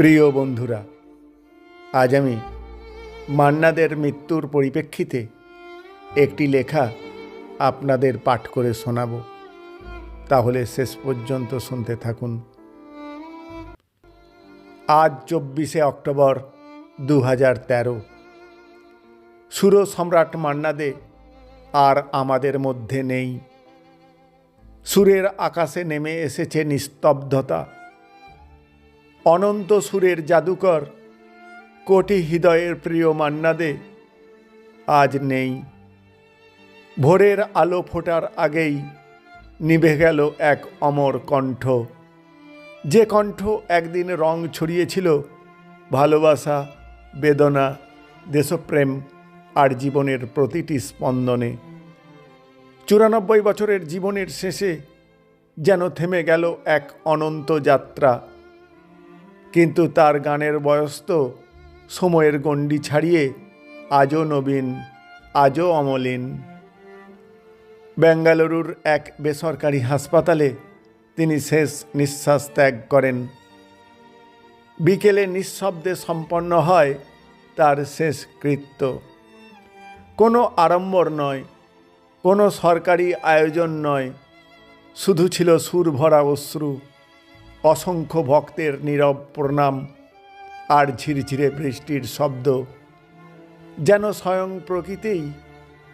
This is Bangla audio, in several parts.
প্রিয় বন্ধুরা, আজ আমি মান্নাদের মৃত্যুর পরিপ্রেক্ষিতে একটি লেখা আপনাদের পাঠ করে শোনাব। তাহলে শেষ পর্যন্ত শুনতে থাকুন। আজ চব্বিশে অক্টোবর দু হাজার তেরো। সুর সম্রাট মান্নাদে আর আমাদের মধ্যে নেই। সুরের আকাশে নেমে এসেছে নিস্তব্ধতা। অনন্ত সুরের জাদুকর, কোটি হৃদয়ের প্রিয় মান্নাদে আজ নেই। ভোরের আলো ফোটার আগেই নিভে গেল এক অমর কণ্ঠ। যে কণ্ঠ একদিন রং ছড়িয়েছিল, ভালোবাসা, বেদনা, দেশপ্রেম আর জীবনের প্রতিটি স্পন্দনে। চুরানব্বই বছরের জীবনের শেষে যেন থেমে গেল এক অনন্ত যাত্রা। কিন্তু তার গানের বয়স তো সময়ের গণ্ডি ছাড়িয়ে আজও নবীন, আজও অমলিন। বেঙ্গালুরুর এক বেসরকারি হাসপাতালে তিনি শেষ নিঃশ্বাস ত্যাগ করেন। বিকেলে নিঃশব্দে সম্পন্ন হয় তার শেষ কৃত্য। কোনো আড়ম্বর নয়, কোনো সরকারি আয়োজন নয়, শুধু ছিল সুর ভরা অশ্রু। অসংখ্য ভক্তের নীরব প্রণাম আর ঝিরঝিরে বৃষ্টির শব্দ। যেন স্বয়ং প্রকৃতিই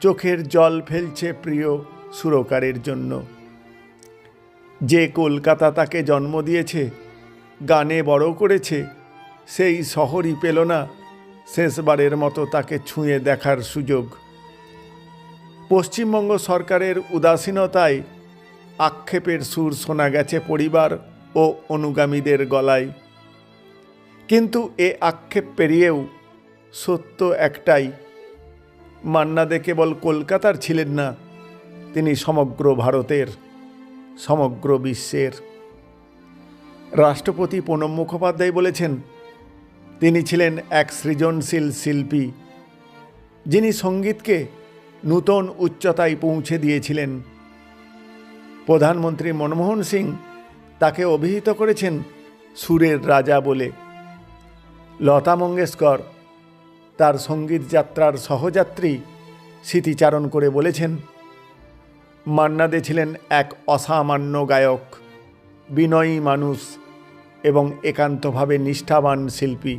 চোখের জল ফেলছে প্রিয় সুরকারের জন্য। যে কলকাতা তাকে জন্ম দিয়েছে, গানে বড় করেছে, সেই শহরই পেল না শেষবারের মতো তাকে ছুঁয়ে দেখার সুযোগ। পশ্চিমবঙ্গ সরকারের উদাসীনতায় আক্ষেপের সুর শোনা গেছে পরিবার ও অনুগামীদের গলায়। কিন্তু এ আক্ষেপ পেরিয়েও সত্য একটাই, মান্নাদে কেবল কলকাতার ছিলেন না, তিনি সমগ্র ভারতের, সমগ্র বিশ্বের। রাষ্ট্রপতি প্রণব মুখোপাধ্যায় বলেছেন, তিনি ছিলেন এক সৃজনশীল শিল্পী, যিনি সঙ্গীতকে নূতন উচ্চতায় পৌঁছে দিয়েছিলেন। প্রধানমন্ত্রী মনমোহন সিং তাকে অভিহিত করেছেন সুরের রাজা বলে। লতা মঙ্গেশকর তার সংগীত যাত্রার সহযাত্রী স্মৃতিচারণ করে বলেছেন, মান্নাদে ছিলেন এক অসামান্য গায়ক, বিনয়ী মানুষ এবং একান্তভাবে নিষ্ঠাবান শিল্পী।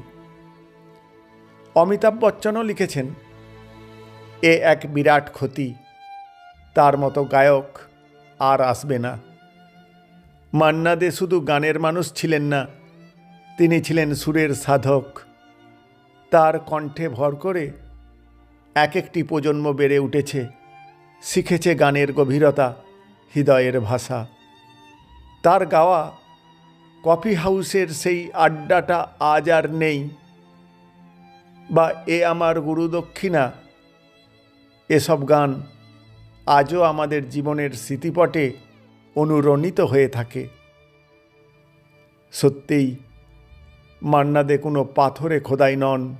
অমিতাভ বচ্চনও লিখেছেন, এ এক বিরাট ক্ষতি, তার মতো গায়ক আর আসবে না। মান্না দে শুধু গানের মানুষ ছিলেন না, তিনি ছিলেন সুরের সাধক। তার কণ্ঠে ভর করে এক একটি প্রজন্ম বেড়ে উঠেছে, শিখেছে গানের গভীরতা, হৃদয়ের ভাষা। তার গাওয়া কফি হাউসের সেই আড্ডাটা আজ আর নেই, বা এ আমার গুরুদক্ষিণা এসব গান আজও আমাদের জীবনের স্মৃতিপটে অনুরণিত হয়ে থাকে। সত্যিই মান্নাদে কোনো পাথরে খোদাই নন।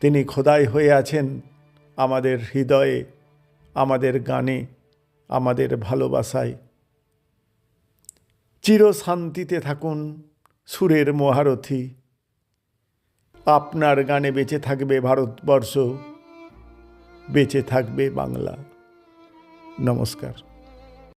তিনি খোদাই হয়ে আছেন আমাদের হৃদয়ে, আমাদের গানে, আমাদের ভালোবাসায়। চির শান্তিতে থাকুন সুরের মহারথী। আপনার গানে বেঁচে থাকবে ভারতবর্ষ, বেঁচে থাকবে বাংলা। নমস্কার।